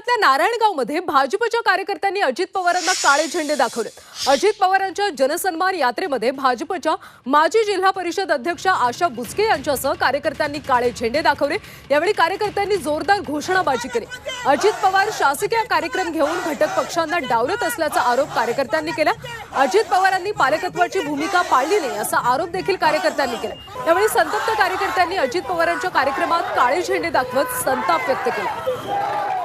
पुण्यातल्या नारायणगावमध्ये भाजपच्या कार्यकर्त्यांनी अजित पवारांना काळे झेंडे दाखवले. अजित पवारांच्या जनसन्मान यात्रेमध्ये भाजपच्या माजी जिल्हा परिषद अध्यक्ष आशा बुचके यांच्यासह कार्यकर्त्यांनी काळे झेंडे दाखवले. यावेळी कार्यकर्त्यांनी जोरदार घोषणाबाजी केली. अजित पवार शासकीय कार्यक्रम घेऊन घटक पक्षांना डावलत असल्याचा आरोप कार्यकर्त्यांनी केला. अजित पवारांनी पालकत्वाची भूमिका पाळली नाही असा आरोप देखील कार्यकर्त्यांनी केला. यावेळी संतप्त कार्यकर्त्यांनी अजित पवारांच्या कार्यक्रमात काळे झेंडे दाखवत संताप व्यक्त केला.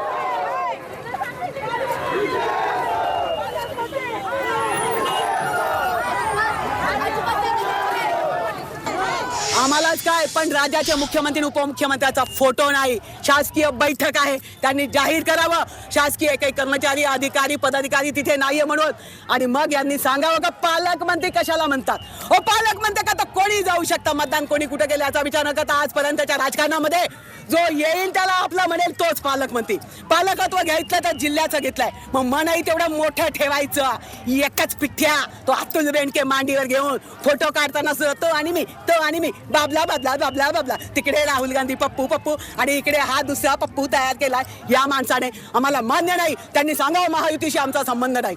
आम्हालाच काय? पण राज्याच्या मुख्यमंत्री आणि उपमुख्यमंत्र्याचा फोटो नाही. शासकीय बैठक आहे. त्यांनी जाहीर करावं. शासकीय काही कर्मचारी अधिकारी पदाधिकारी तिथे नाहीये म्हणून. आणि मग यांनी सांगावं का पालकमंत्री कशाला म्हणतात? हो पालकमंत्री का तर कोणी जाऊ शकतं? मतदान कोणी कुठे गेले याचा विचार न करता आजपर्यंतच्या राजकारणामध्ये जो येईल त्याला आपला म्हणेल तोच पालकमंत्री पालकत्व घ्यायचं तर जिल्ह्याचं घेतलंय. मग मनही तेवढं मोठं ठेवायचं. एकच पिठ्या तो अतुल बेंडके मांडीवर घेऊन फोटो काढताना तो आणि मी तो आणि मी बाबला बाबला बाबला बाबला तिकडे राहुल गांधी पप्पू पप्पू. आणि इकडे हा दुसरा पप्पू तयार केलाय. या माणसाने आम्हाला मान्य नाही. त्यांनी सांगावं महायुतीशी आमचा संबंध नाही.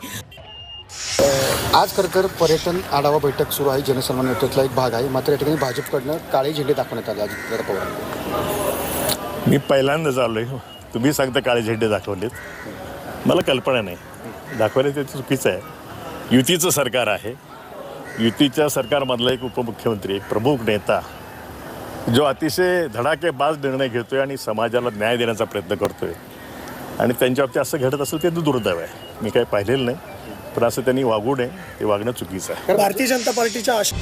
आज खरं तर पर्यटन आढावा बैठक सुरू आहे. जनसन्मान यात्रेतला एक भाग आहे. मात्र या ठिकाणी भाजपकडनं काळे झेंडे दाखवण्यात आले अजित पवार मी पहिल्यांदाच आलो आहे तुम्ही सांगता काळे झेंडे दाखवलेत. मला कल्पना नाही. दाखवले ते चुकीचं आहे. युतीचं सरकार आहे. युतीच्या सरकारमधला एक उपमुख्यमंत्री एक प्रमुख नेता जो अतिशय धडाकेबाज निर्णय घेतोय आणि समाजाला न्याय देण्याचा प्रयत्न करतोय. आणि त्यांच्या बाबतीत असं घडत असेल ते दुर्दैव आहे. मी काही पाहिलेलं नाही पण असं त्यांनी वागू नये ते वागणं चुकीचं आहे. भारतीय जनता पार्टीच्या आश